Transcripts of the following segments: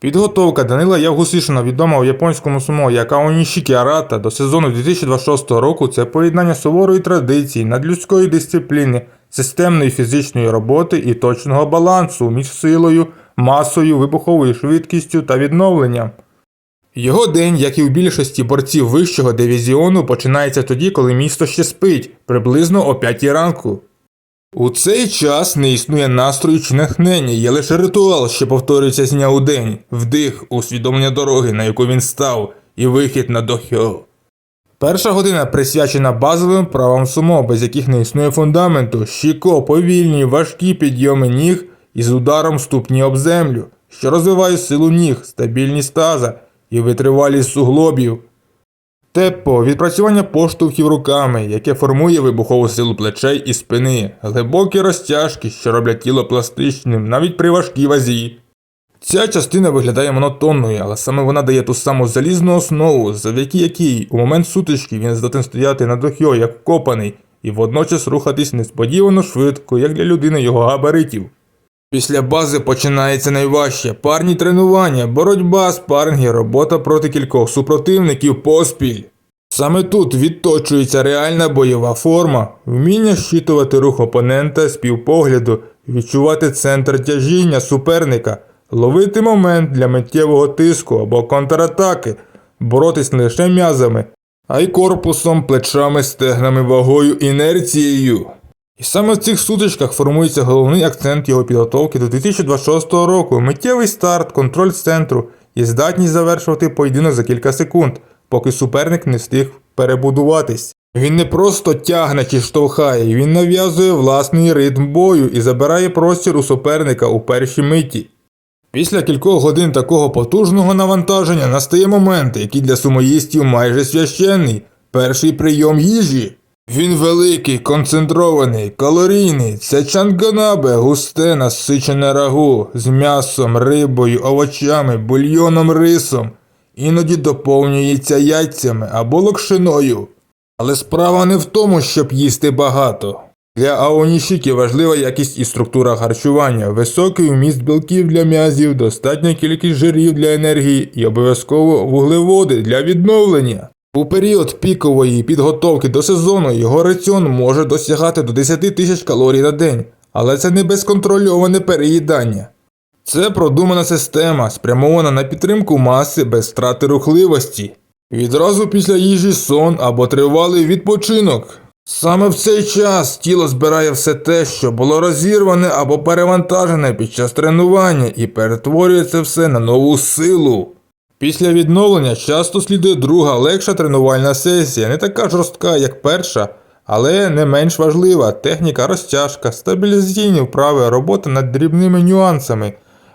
Підготовка Данила Явгусишина, відома у японському сумо як Аонішікі Арата, до сезону 2026 року це поєднання суворої традиції, надлюдської дисципліни, системної фізичної роботи і точного балансу між силою, масою, вибуховою швидкістю та відновленням. Його день, як і у більшості борців вищого дивізіону, починається тоді, коли місто ще спить, приблизно о 5 ранку. У цей час не існує настрою чи натхнення, є лише ритуал, що повторюється з дня у день, вдих, усвідомлення дороги, на яку він став, і вихід на дохьо. Перша година присвячена базовим правам сумо, без яких не існує фундаменту, щіко, повільні, важкі підйоми ніг із ударом ступні об землю, що розвиває силу ніг, стабільність таза і витривалість суглобів. Тепо відпрацювання поштовхів руками, яке формує вибухову силу плечей і спини, глибокі розтяжки, що роблять тіло пластичним, навіть при важкій вазі. Ця частина виглядає монотонною, але саме вона дає ту саму залізну основу, завдяки якій у момент сутички він здатен стояти на дохьо, як вкопаний, і водночас рухатись несподівано швидко, як для людини його габаритів. Після бази починається найважче парні тренування, боротьба, спаринги, робота проти кількох супротивників поспіль. Саме тут відточується реальна бойова форма, вміння щитувати рух опонента з півпогляду, відчувати центр тяжіння суперника, ловити момент для миттєвого тиску або контратаки, боротись не лише м'язами, а й корпусом, плечами, стегнами, вагою, інерцією. І саме в цих сутичках формується головний акцент його підготовки до 2026 року миттєвий старт, контроль центру і здатність завершувати поєдинок за кілька секунд, поки суперник не встиг перебудуватись. Він не просто тягне чи штовхає, він нав'язує власний ритм бою і забирає простір у суперника у першій миті. Після кількох годин такого потужного навантаження настає момент, який для сумоїстів майже священний перший прийом їжі. Він великий, концентрований, калорійний. Це чанганабе, густе насичене рагу з м'ясом, рибою, овочами, бульйоном, рисом. Іноді доповнюється яйцями або локшиною. Але справа не в тому, щоб їсти багато. Для аонішіки важлива якість і структура харчування, високий вміст білків для м'язів, достатня кількість жирів для енергії і обов'язково вуглеводи для відновлення. У період пікової підготовки до сезону його раціон може досягати до 10 тисяч калорій на день, але це не безконтрольоване переїдання. Це продумана система, спрямована на підтримку маси без втрати рухливості. Відразу після їжі сон або тривалий відпочинок. Саме в цей час тіло збирає все те, що було розірване або перевантажене під час тренування, і перетворює це все на нову силу. Після відновлення часто слідує друга легша тренувальна сесія, не така жорстка, як перша, але не менш важлива техніка розтяжка, стабілізаційні вправи, робота над дрібними нюансами,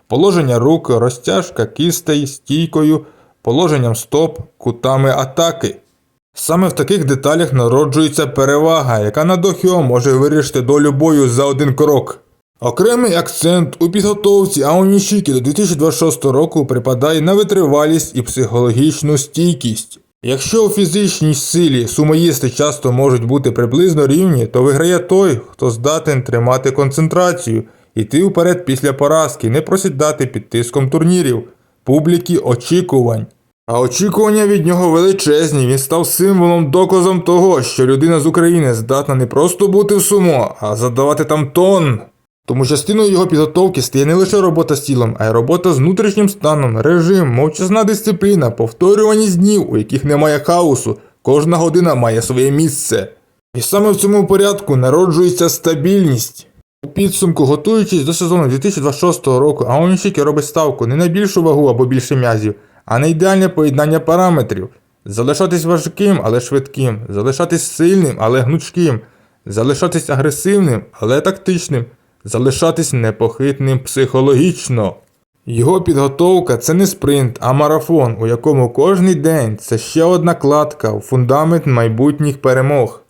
положення рук, розтяжка кистей, стійкою, положенням стоп, кутами атаки. Саме в таких деталях народжується перевага, яка на дохіо може вирішити долю бою за один крок. Окремий акцент у підготовці Аонішіки до 2026 року припадає на витривалість і психологічну стійкість. Якщо у фізичній силі сумоїсти часто можуть бути приблизно рівні, то виграє той, хто здатен тримати концентрацію, йти вперед після поразки, не просідати під тиском турнірів, публіки очікувань. А очікування від нього величезні, він став символом, доказом того, що людина з України здатна не просто бути в сумо, а задавати там тон. Тому частиною його підготовки стає не лише робота з тілом, а й робота з внутрішнім станом, режим, мовчазна дисципліна, повторюваність днів, у яких немає хаосу, кожна година має своє місце. І саме в цьому порядку народжується стабільність. У підсумку, готуючись до сезону 2026 року, Аонішіки робить ставку не на більшу вагу або більше м'язів, а на ідеальне поєднання параметрів. Залишатись важким, але швидким, залишатись сильним, але гнучким, залишатись агресивним, але тактичним, залишатись непохитним психологічно. Його підготовка це не спринт, а марафон, у якому кожний день це ще одна кладка у фундамент майбутніх перемог.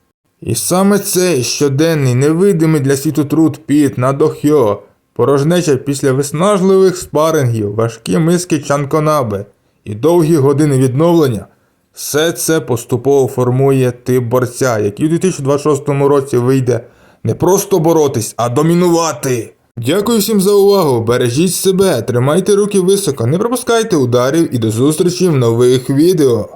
І саме цей щоденний невидимий для світу труд піт на дохьо, порожнеча після виснажливих спарингів, важкі миски чанконабе і довгі години відновлення, все це поступово формує тип борця, який у 2026 році вийде не просто боротись, а домінувати. Дякую всім за увагу. Бережіть себе, тримайте руки високо, не пропускайте ударів і до зустрічі в нових відео.